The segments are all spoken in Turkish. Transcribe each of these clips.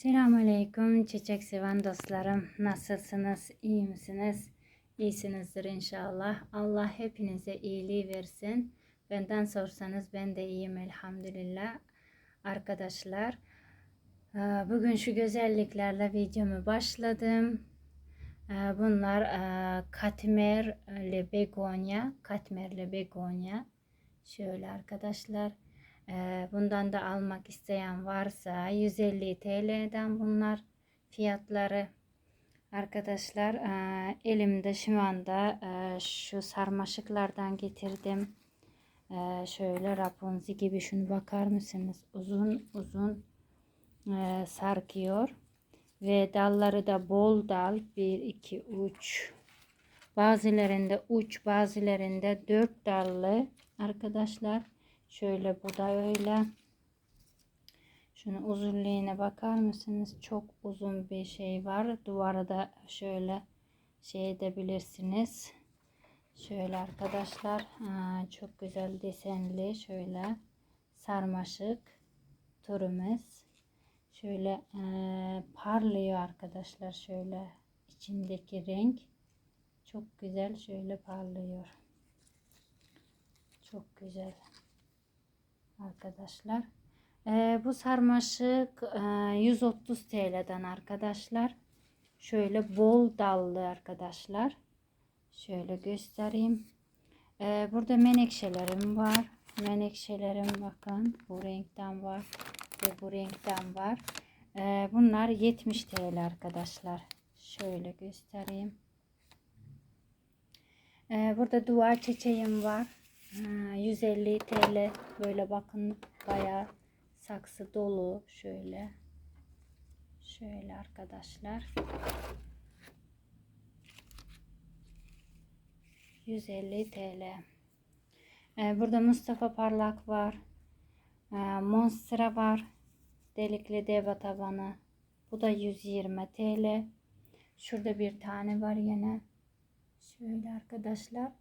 Selamünaleyküm çiçek seven dostlarım. Nasılsınız? İyi misiniz? İyisinizdir inşallah. Allah hepinize iyiliği versin. Benden sorsanız ben de iyiyim elhamdülillah. Arkadaşlar e, bugün şu güzelliklerle videomu başladım. E, Bunlar e, katmerli begonya, katmerli begonya. Şöyle arkadaşlar. Ee, Bundan da almak isteyen varsa 150 TL'den bunlar fiyatları. Arkadaşlar e, elimde şu anda e, şu sarmaşıklardan getirdim. E, Şöyle Rapunzel gibi şunu bakar mısınız? Uzun uzun sarkıyor. Ve dalları da bol dal. 1, 2, uç. Bazılarında uç bazılarında 4 dallı arkadaşlar. Şöyle bu da öyle. Şunun uzunluğuna bakar mısınız? Çok uzun bir şey var. Duvara da şöyle şey edebilirsiniz. Şöyle arkadaşlar aa, çok güzel desenli şöyle sarmaşık turumuz. Şöyle e, parlıyor arkadaşlar şöyle içindeki renk çok güzel şöyle parlıyor. Çok güzel arkadaşlar. Ee, bu sarmaşık e, 130 TL'den arkadaşlar. Şöyle bol dallı arkadaşlar. Şöyle göstereyim. Ee, burada menekşelerim var. Menekşelerim bakın bu renkten var ve bu renkten var. Ee, bunlar 70 TL arkadaşlar. Şöyle göstereyim. Ee, burada duvar çiçeğim var. Ha, 150 TL böyle bakın bayağı saksı dolu şöyle. Şöyle arkadaşlar. 150 TL Ee, burada Mustafa Parlak var. Ee, Monstera var. Delikli deva tabanı. Bu da 120 TL şurada bir tane var yine. Şöyle arkadaşlar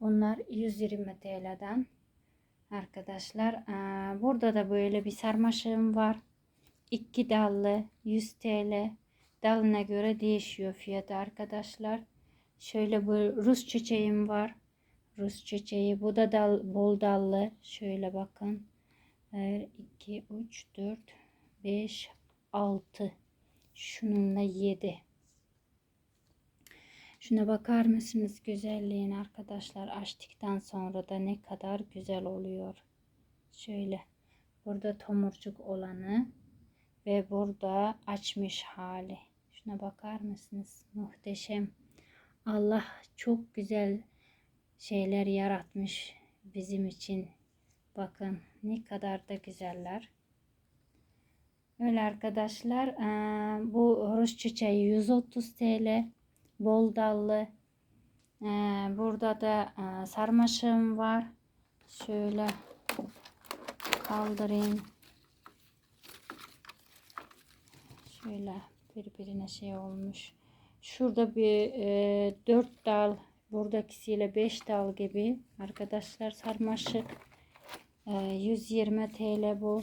Bunlar 120 TL'den. Arkadaşlar burada da böyle bir sarmaşığım var. 2 dallı 100 TL. Dalına göre değişiyor fiyatı arkadaşlar. Şöyle bu Rus çiçeğim var. Rus çiçeği. Bu da dal, bol dallı. Şöyle bakın. 2, 3, 4, 5, 6. Şununla 7. Şuna bakar mısınız güzelliğin arkadaşlar açtıktan sonra da ne kadar güzel oluyor. Şöyle burada tomurcuk olanı ve burada açmış hali. Şuna bakar mısınız? Muhteşem. Allah çok güzel şeyler yaratmış bizim için. Bakın ne kadar da güzeller. Öyle arkadaşlar bu Rus çiçeği 130 TL bol dallı. Ee, burada da e, sarmaşığım var. Şöyle kaldırayım. Şöyle birbirine şey olmuş. Şurada bir e, 4 dal buradakisiyle 5 dal gibi arkadaşlar sarmaşık e, 120 TL bu.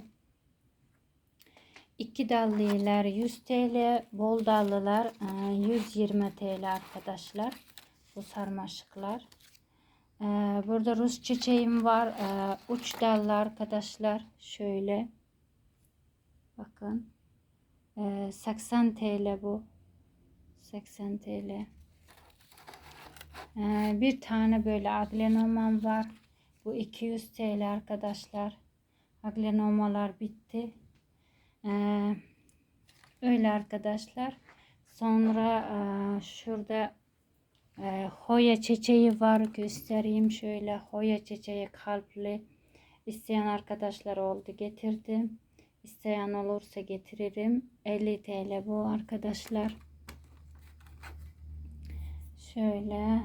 2 dallılar 100 TL, bol dallılar 120 e, TL arkadaşlar. Bu sarmaşıklar. E, burada Rus çiçeğim var. E, uç dallı arkadaşlar. Şöyle. Bakın. 80 TL bu. 80 TL. Bir tane böyle aglenoman var. Bu 200 TL arkadaşlar. Aglenomalar bitti. Ee, öyle arkadaşlar. Sonra e, şurada e, hoya çiçeği var. Göstereyim şöyle. Hoya çiçeği kalpli. İsteyen arkadaşlar oldu getirdim. İsteyen olursa getiririm. 50 TL bu arkadaşlar. Şöyle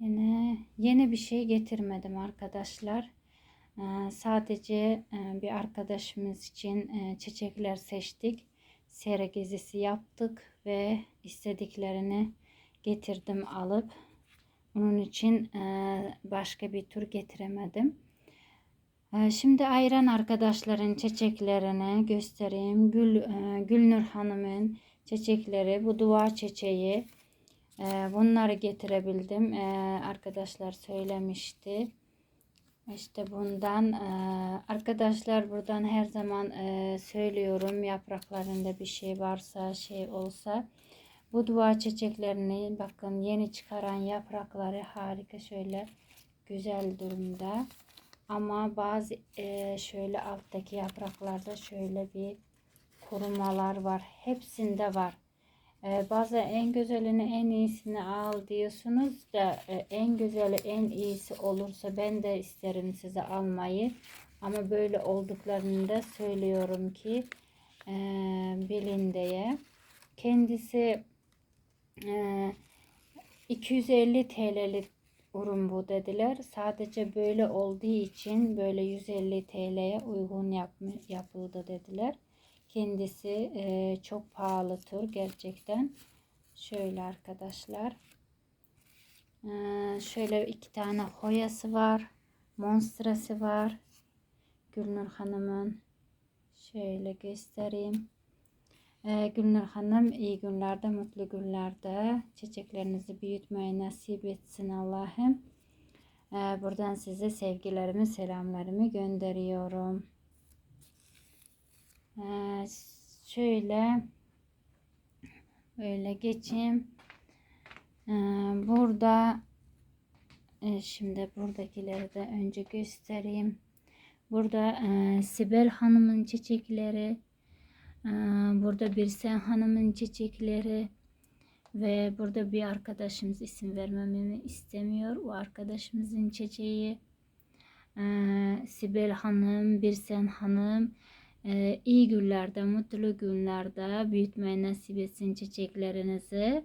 yine yeni bir şey getirmedim arkadaşlar. Ee, sadece e, bir arkadaşımız için e, çiçekler seçtik. Sera gezisi yaptık ve istediklerini getirdim alıp. Onun için e, başka bir tur getiremedim. Şimdi ayıran arkadaşların çiçeklerini göstereyim. Gül, Gülnur Hanım'ın çiçekleri, bu dua çiçeği. Bunları getirebildim. Arkadaşlar söylemişti. İşte bundan e, arkadaşlar buradan her zaman e, söylüyorum yapraklarında bir şey varsa şey olsa bu dua çiçeklerini bakın yeni çıkaran yaprakları harika şöyle güzel durumda. Ama bazı e, şöyle alttaki yapraklarda şöyle bir kurumalar var. Hepsinde var. E, bazen en güzelini en iyisini al diyorsunuz da e, en güzeli en iyisi olursa ben de isterim size almayı. Ama böyle olduklarını da söylüyorum ki e, bilin diye. Kendisi e, 250 TL'lik ürün bu dediler. Sadece böyle olduğu için böyle 150 TL'ye uygun yapma, yapıldı dediler. Kendisi e, çok pahalı tur gerçekten. Şöyle arkadaşlar. E, şöyle iki tane hoyası var. Monstrası var. Gülnur Hanım'ın. Şöyle göstereyim. Ee, Gülnur Hanım iyi günlerde, mutlu günlerde çiçeklerinizi büyütmeyi nasip etsin Allah'ım. Ee, buradan size sevgilerimi, selamlarımı gönderiyorum. Ee, şöyle böyle geçeyim. Ee, burada e, şimdi buradakileri de önce göstereyim. Burada e, Sibel Hanım'ın çiçekleri ee, Burada bir sen hanımın çiçekleri ve burada bir arkadaşımız isim vermemi istemiyor. O arkadaşımızın çiçeği ee, Sibel Hanım, bir sen hanım ee, iyi günlerde, mutlu günlerde büyütmeyi nasip etsin çiçeklerinizi.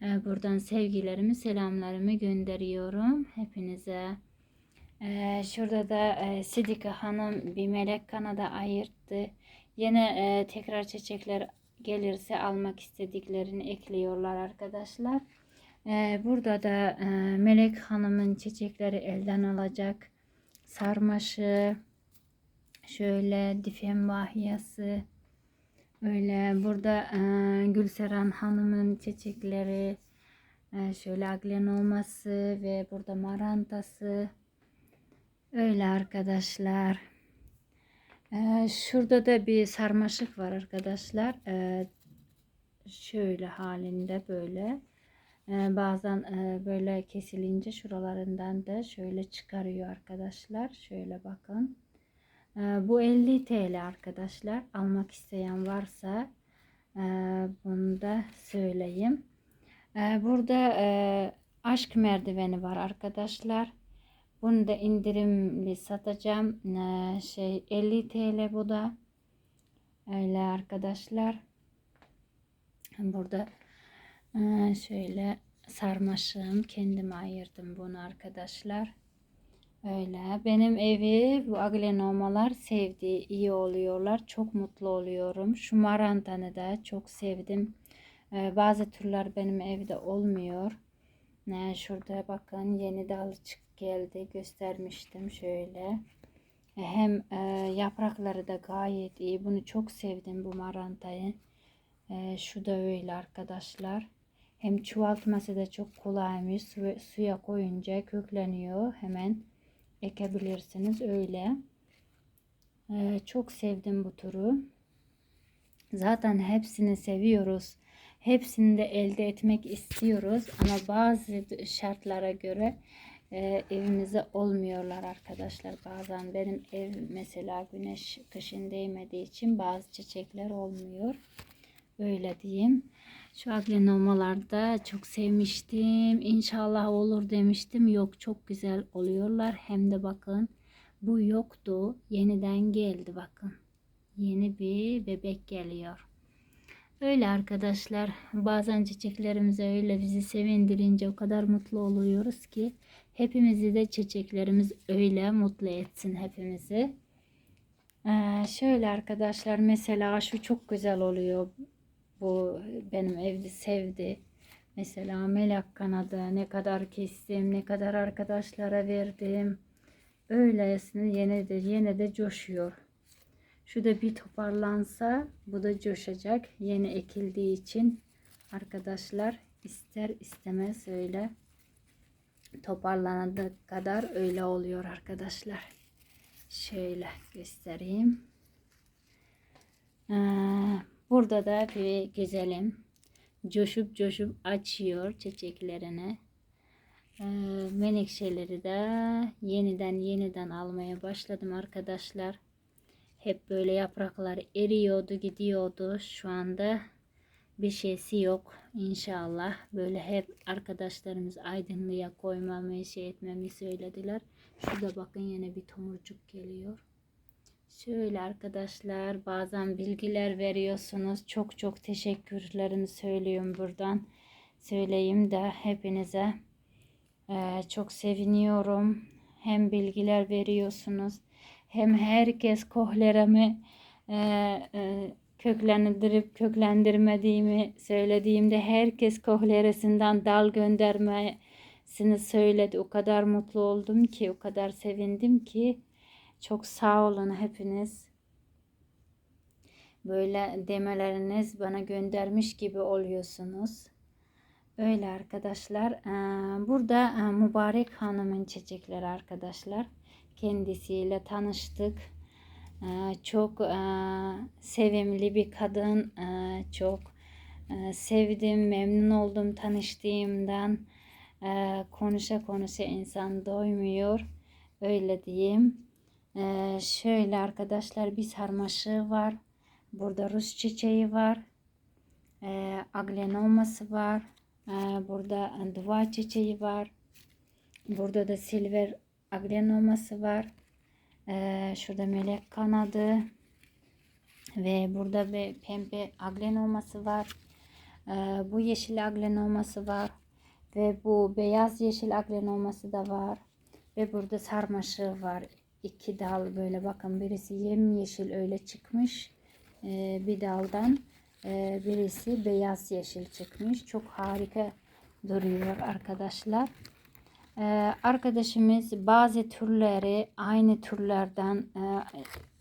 Buradan sevgilerimi, selamlarımı gönderiyorum hepinize. Şurada da e, Sidika Hanım bir melek kanada ayırttı. Yine e, tekrar çiçekler gelirse almak istediklerini ekliyorlar arkadaşlar. E, burada da e, Melek Hanım'ın çiçekleri elden alacak. Sarmaşı, şöyle difen vahiyası, öyle burada e, Gülseren Hanım'ın çiçekleri, e, şöyle aglen olması ve burada marantası. Öyle arkadaşlar. Ee, şurada da bir sarmaşık var arkadaşlar. Ee, şöyle halinde böyle. Ee, bazen e, böyle kesilince şuralarından da şöyle çıkarıyor arkadaşlar. Şöyle bakın. Ee, bu 50 TL arkadaşlar. Almak isteyen varsa e, bunu da söyleyeyim. Ee, burada e, aşk merdiveni var arkadaşlar. Bunu da indirimli satacağım. Ee, şey 50 TL bu da. Öyle arkadaşlar. Burada e, şöyle sarmaşığım. Kendime ayırdım bunu arkadaşlar. Öyle. Benim evi bu aglenomalar sevdi. iyi oluyorlar. Çok mutlu oluyorum. Şu marantanı da çok sevdim. Ee, bazı türler benim evde olmuyor. Ee, şurada bakın yeni dal çıktı geldi göstermiştim şöyle. E, hem e, yaprakları da gayet iyi. Bunu çok sevdim bu marantayı. E, şu da öyle arkadaşlar. Hem çoğaltması da çok kolaymış. Su, suya koyunca kökleniyor. Hemen ekebilirsiniz öyle. E, çok sevdim bu turu. Zaten hepsini seviyoruz. Hepsini de elde etmek istiyoruz ama bazı şartlara göre e, evimize olmuyorlar arkadaşlar. Bazen benim ev mesela güneş kışın değmediği için bazı çiçekler olmuyor. Öyle diyeyim. Şu aglenomalarda çok sevmiştim. İnşallah olur demiştim. Yok çok güzel oluyorlar. Hem de bakın bu yoktu. Yeniden geldi bakın. Yeni bir bebek geliyor. Öyle arkadaşlar. Bazen çiçeklerimize öyle bizi sevindirince o kadar mutlu oluyoruz ki hepimizi de çiçeklerimiz öyle mutlu etsin hepimizi. Ee, şöyle arkadaşlar mesela şu çok güzel oluyor. Bu benim evde sevdi. Mesela melek kanadı ne kadar kestim, ne kadar arkadaşlara verdim. öylesine yine de yine de coşuyor. Şu da bir toparlansa bu da coşacak. Yeni ekildiği için arkadaşlar ister istemez öyle toparlanana kadar öyle oluyor arkadaşlar. Şöyle göstereyim. Ee, burada da bir güzelim coşup coşup açıyor çiçeklerini. Ee, menekşeleri de yeniden yeniden almaya başladım arkadaşlar. Hep böyle yapraklar eriyordu gidiyordu. Şu anda bir şeysi yok inşallah. Böyle hep arkadaşlarımız aydınlığa koymamı şey etmemi söylediler. Şurada bakın yine bir tomurcuk geliyor. Şöyle arkadaşlar bazen bilgiler veriyorsunuz. Çok çok teşekkürlerimi söylüyorum buradan. Söyleyeyim de hepinize ee, çok seviniyorum. Hem bilgiler veriyorsunuz hem herkes kohlerami e, e, köklendirip köklendirmediğimi söylediğimde herkes kohleresinden dal göndermesini söyledi. O kadar mutlu oldum ki, o kadar sevindim ki. Çok sağ olun hepiniz. Böyle demeleriniz bana göndermiş gibi oluyorsunuz. Öyle arkadaşlar. Ee, burada e, Mübarek Hanım'ın çiçekleri arkadaşlar. Kendisiyle tanıştık. Ee, çok e, sevimli bir kadın. Ee, çok e, sevdim, memnun oldum tanıştığımdan. Konuşa konuşa insan doymuyor. Öyle diyeyim. Şöyle arkadaşlar bir sarmaşığı var. Burada Rus çiçeği var. Aglenoması var. Burada duvar çiçeği var. Burada da silver aglenoması var. Şurada melek kanadı. Ve burada bir pembe aglenoması var. Bu yeşil aglenoması var. Ve bu beyaz yeşil aglenoması da var. Ve burada sarmaşığı var. İki dal böyle bakın birisi yemyeşil öyle çıkmış. Bir daldan. Ee, birisi beyaz yeşil çıkmış. Çok harika duruyor arkadaşlar. Ee, arkadaşımız bazı türleri aynı türlerden e,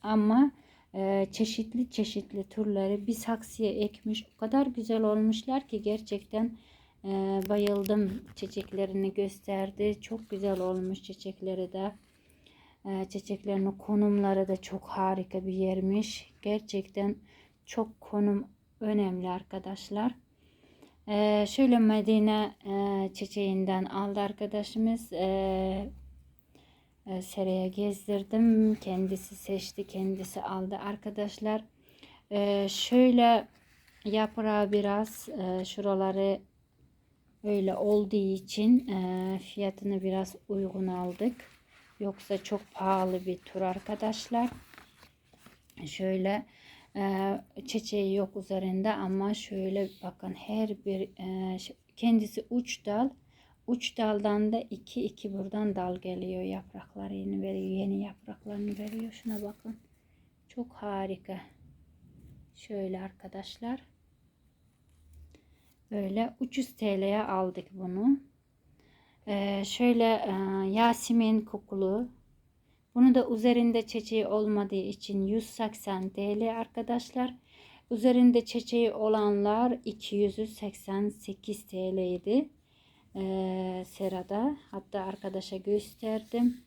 ama e, çeşitli çeşitli türleri bir saksıya ekmiş. O kadar güzel olmuşlar ki gerçekten e, bayıldım. Çiçeklerini gösterdi. Çok güzel olmuş çiçekleri de. Çiçeklerinin konumları da çok harika bir yermiş. Gerçekten çok konum önemli arkadaşlar. Ee, şöyle Medine e, çiçeğinden aldı arkadaşımız. Ee, e, seraya gezdirdim. Kendisi seçti, kendisi aldı arkadaşlar. Ee, şöyle yaprağı biraz e, şuraları öyle olduğu için fiyatını biraz uygun aldık. Yoksa çok pahalı bir tur arkadaşlar. Şöyle ee, çiçeği yok üzerinde ama şöyle bakın her bir e, kendisi uç dal. Uç daldan da iki iki buradan dal geliyor. Yaprakları yeni veriyor yeni yapraklarını veriyor. Şuna bakın. Çok harika. Şöyle arkadaşlar. Böyle 300 TL'ye aldık bunu ee, şöyle e, Yasemin kokulu bunu da üzerinde çiçeği olmadığı için 180 TL arkadaşlar. Üzerinde çiçeği olanlar 288 TL idi. Ee, serada. Hatta arkadaşa gösterdim.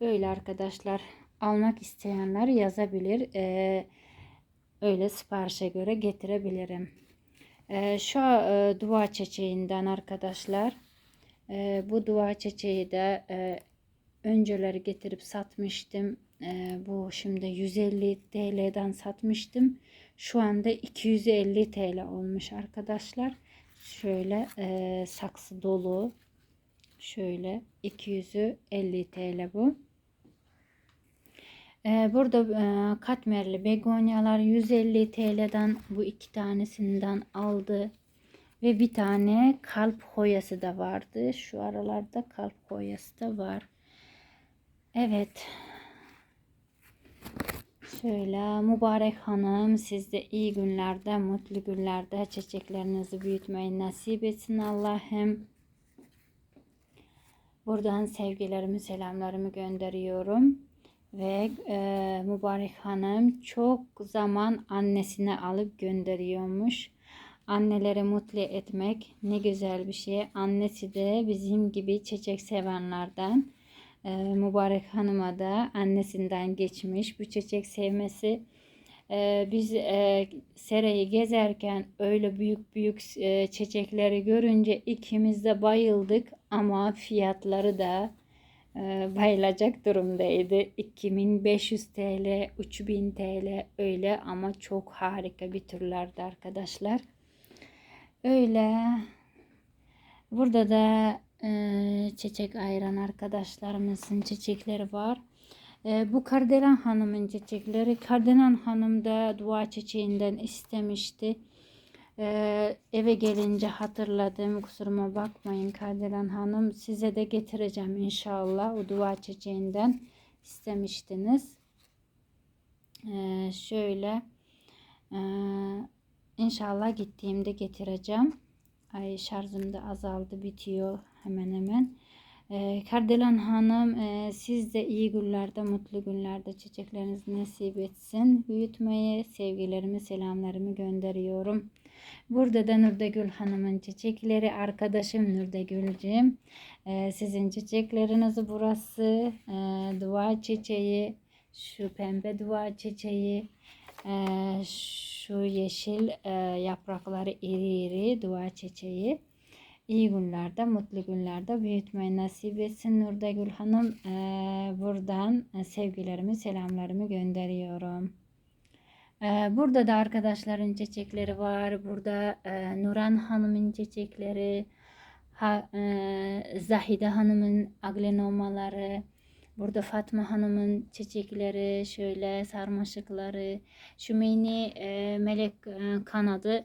Öyle arkadaşlar almak isteyenler yazabilir. Ee, öyle siparişe göre getirebilirim. Şu e, dua çiçeğinden arkadaşlar. E, bu dua çiçeği de e, önceleri getirip satmıştım. E, bu şimdi 150 TL'den satmıştım. Şu anda 250 TL olmuş arkadaşlar. Şöyle e, saksı dolu. Şöyle 250 TL bu. Burada katmerli begonyalar 150 TL'den bu iki tanesinden aldı. Ve bir tane kalp hoyası da vardı. Şu aralarda kalp hoyası da var. Evet. Şöyle mübarek hanım sizde iyi günlerde, mutlu günlerde çiçeklerinizi büyütmeyi nasip etsin Allah'ım. Buradan sevgilerimi, selamlarımı gönderiyorum. Ve e, Mübarek Hanım çok zaman annesine alıp gönderiyormuş. Anneleri mutlu etmek ne güzel bir şey. Annesi de bizim gibi çiçek sevenlerden. E, Mübarek Hanım'a da annesinden geçmiş bu çiçek sevmesi. E, biz e, Sere'yi gezerken öyle büyük büyük e, çiçekleri görünce ikimiz de bayıldık ama fiyatları da e, bayılacak durumdaydı. 2500 TL, 3000 TL öyle ama çok harika bir türlerdi arkadaşlar. Öyle. Burada da e, çiçek ayıran arkadaşlarımızın çiçekleri var. E, bu Kardelen Hanım'ın çiçekleri. Kardelen Hanım da dua çiçeğinden istemişti. E, eve gelince hatırladım. Kusuruma bakmayın Kardelen Hanım. Size de getireceğim inşallah. O dua çiçeğinden istemiştiniz. E, şöyle e, inşallah gittiğimde getireceğim. Ay şarjım da azaldı bitiyor hemen hemen. Ee, Kardelen Hanım e, siz de iyi günlerde, mutlu günlerde çiçekleriniz nasip etsin. Büyütmeye sevgilerimi, selamlarımı gönderiyorum. Burada da Nurdegül Hanım'ın çiçekleri, arkadaşım Nurdegül'cüğüm. Ee, sizin çiçekleriniz burası. Ee, dua çiçeği, şu pembe dua çiçeği, e, şu yeşil e, yaprakları iri iri dua çiçeği iyi günlerde, mutlu günlerde büyütmeyi nasip etsin. Nurda Gül Hanım e, buradan e, sevgilerimi, selamlarımı gönderiyorum. E, burada da arkadaşların çiçekleri var. Burada e, Nuran Hanım'ın çiçekleri, Zahide Hanım'ın aglenomaları, Burada Fatma Hanım'ın çiçekleri, şöyle sarmaşıkları, şu mini e, melek e, kanadı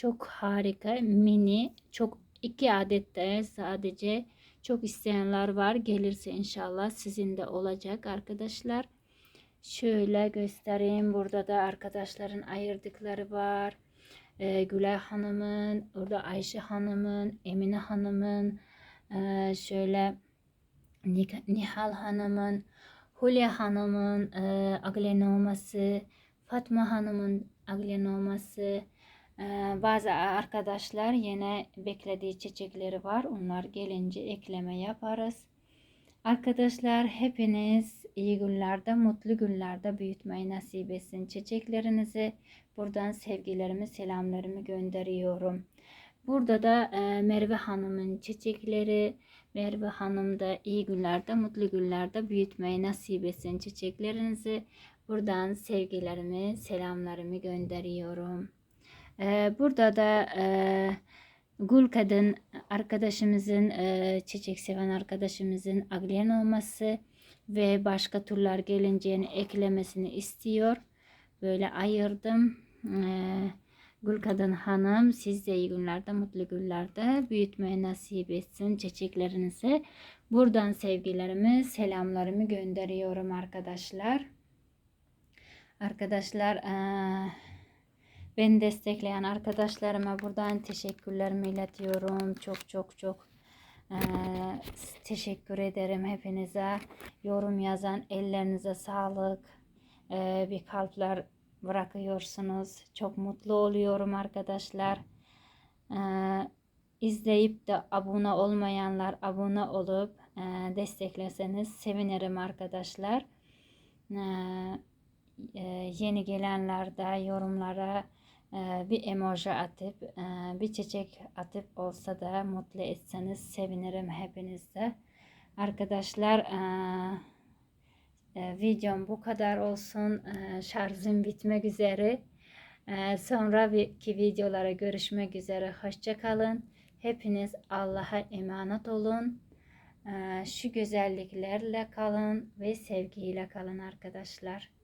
çok harika, mini, çok iki adet de sadece çok isteyenler var. Gelirse inşallah sizin de olacak arkadaşlar. Şöyle göstereyim. Burada da arkadaşların ayırdıkları var. Ee, Gülay Hanım'ın, orada Ayşe Hanım'ın, Emine Hanım'ın, e, şöyle Nihal Hanım'ın, Hulya Hanım'ın e, aglenoması, Fatma Hanım'ın aglenoması, ee, bazı arkadaşlar yine beklediği çiçekleri var. Onlar gelince ekleme yaparız. Arkadaşlar hepiniz iyi günlerde, mutlu günlerde büyütmeyi nasip etsin çiçeklerinizi. Buradan sevgilerimi, selamlarımı gönderiyorum. Burada da e, Merve Hanım'ın çiçekleri. Merve Hanım da iyi günlerde, mutlu günlerde büyütmeyi nasip etsin çiçeklerinizi. Buradan sevgilerimi, selamlarımı gönderiyorum. Ee, burada da e, Gül Kadın arkadaşımızın, e, çiçek seven arkadaşımızın aglen olması ve başka türler gelince eklemesini istiyor. Böyle ayırdım. Ee, Gül Kadın Hanım siz de iyi günlerde, mutlu günlerde büyütmeye nasip etsin çiçeklerinizi. Buradan sevgilerimi, selamlarımı gönderiyorum arkadaşlar. Arkadaşlar, Beni destekleyen arkadaşlarıma buradan teşekkürlerimi iletiyorum. Çok çok çok teşekkür ederim hepinize. Yorum yazan ellerinize sağlık. Bir kalpler bırakıyorsunuz. Çok mutlu oluyorum arkadaşlar. Ee, izleyip de abone olmayanlar abone olup e, destekleseniz sevinirim arkadaşlar. Ee, e, yeni gelenler de yorumlara ee, bir emoji atıp e, bir çiçek atıp olsa da mutlu etseniz sevinirim hepinizde. Arkadaşlar e, e, videom bu kadar olsun. Şarjım bitmek üzere. Sonraki videolara görüşmek üzere. Hoşçakalın. Hepiniz Allah'a emanet olun. Şu güzelliklerle kalın ve sevgiyle kalın arkadaşlar.